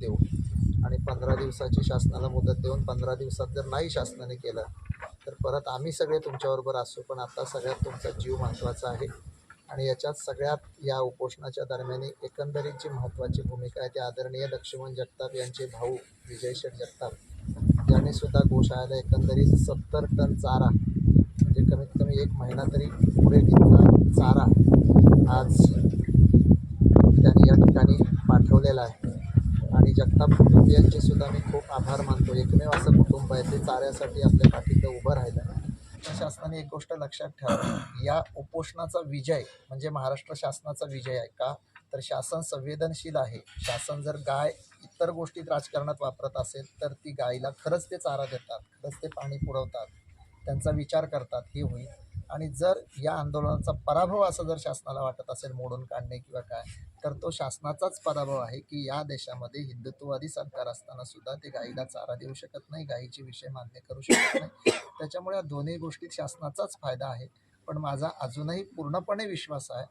देऊ आणि पंधरा दिवसाची शासनाला मुदत देऊन पंधरा दिवसात जर नाही शासनाने केलं तर परत आम्ही सगळे तुमच्याबरोबर असू पण आता सगळ्यात तुमचा जीव महत्त्वाचा आहे. आणि याच्यात सगळ्यात या उपोषणाच्या दरम्यान एकंदरीत जी महत्त्वाची भूमिका आहे ती आदरणीय लक्ष्मण जगताप यांचे भाऊ विजय शेठ जगताप. यांनी सुद्धा गोशाळेला एकंदरीत सत्तर टन चारा म्हणजे कमीत कमी एक महिना तरी पुढे घेतला चारा आज त्यांनी या ठिकाणी पाठवलेला आहे. आणि जगताप कुटुंबियांचे सुद्धा मी खूप आभार मानतो. एकमेव असं कुटुंब आहे ते चाऱ्यासाठी आपल्या पाठीचं उभं राहिलं शासनाने एक गोष्ट लक्षात ठेवा या उपोषणाचा विजय म्हणजे महाराष्ट्र शासनाचा विजय आहे का? तर शासन संवेदनशील आहे. शासन जर गाय इतर गोष्टीत राजकारणात वापरत असेल तर ती गायीला खरंच ते चारा देतात खरंच ते पाणी पुरवतात त्यांचा विचार करतात हे होईल. आणि जर या आंदोलनाचा पराभव असं जर शासनाला वाटत असेल मोडून काढणे किंवा काय तर तो शासनाचाच पराभव आहे की या देशामध्ये हिंदुत्ववादी सरकार असताना सुद्धा ते गाईला चारा देऊ शकत नाही गायीचे विषय मान्य करू शकत नाही. त्याच्यामुळे या दोन्ही गोष्टीत शासनाचाच फायदा आहे. पण माझा अजूनही पूर्णपणे विश्वास आहे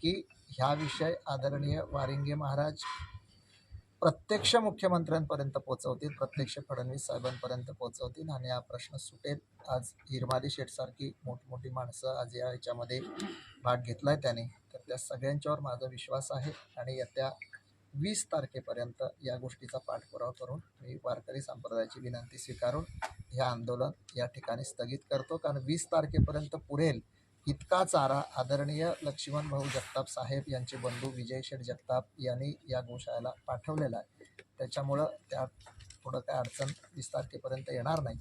की ह्या विषय आदरणीय वारिंगे महाराज प्रत्यक्ष मुख्यमंत्र्यांपर्यंत पोहोचवतील प्रत्यक्ष फडणवीस साहेबांपर्यंत पोहोचवतील आणि हा प्रश्न सुटेल. आज हिरमाली शेठसारखी मोठमोठी माणसं आज या याच्यामध्ये भाग घेतला आहे त्याने. तर त्या सगळ्यांच्यावर माझा विश्वास आहे आणि येत्या वीस तारखेपर्यंत या गोष्टीचा पाठपुरावा करून मी वारकरी संप्रदायाची विनंती स्वीकारून हे आंदोलन या ठिकाणी स्थगित करतो. कारण वीस तारखेपर्यंत पुरेल इतका चारा आदरणीय लक्ष्मण भाऊ जगताप साहेब यांचे बंधू विजय शेठ जगताप यांनी या गोशाळेला पाठवलेला आहे. त्याच्यामुळं त्यात पुढं काय अडचण वीस तारखेपर्यंत येणार नाही.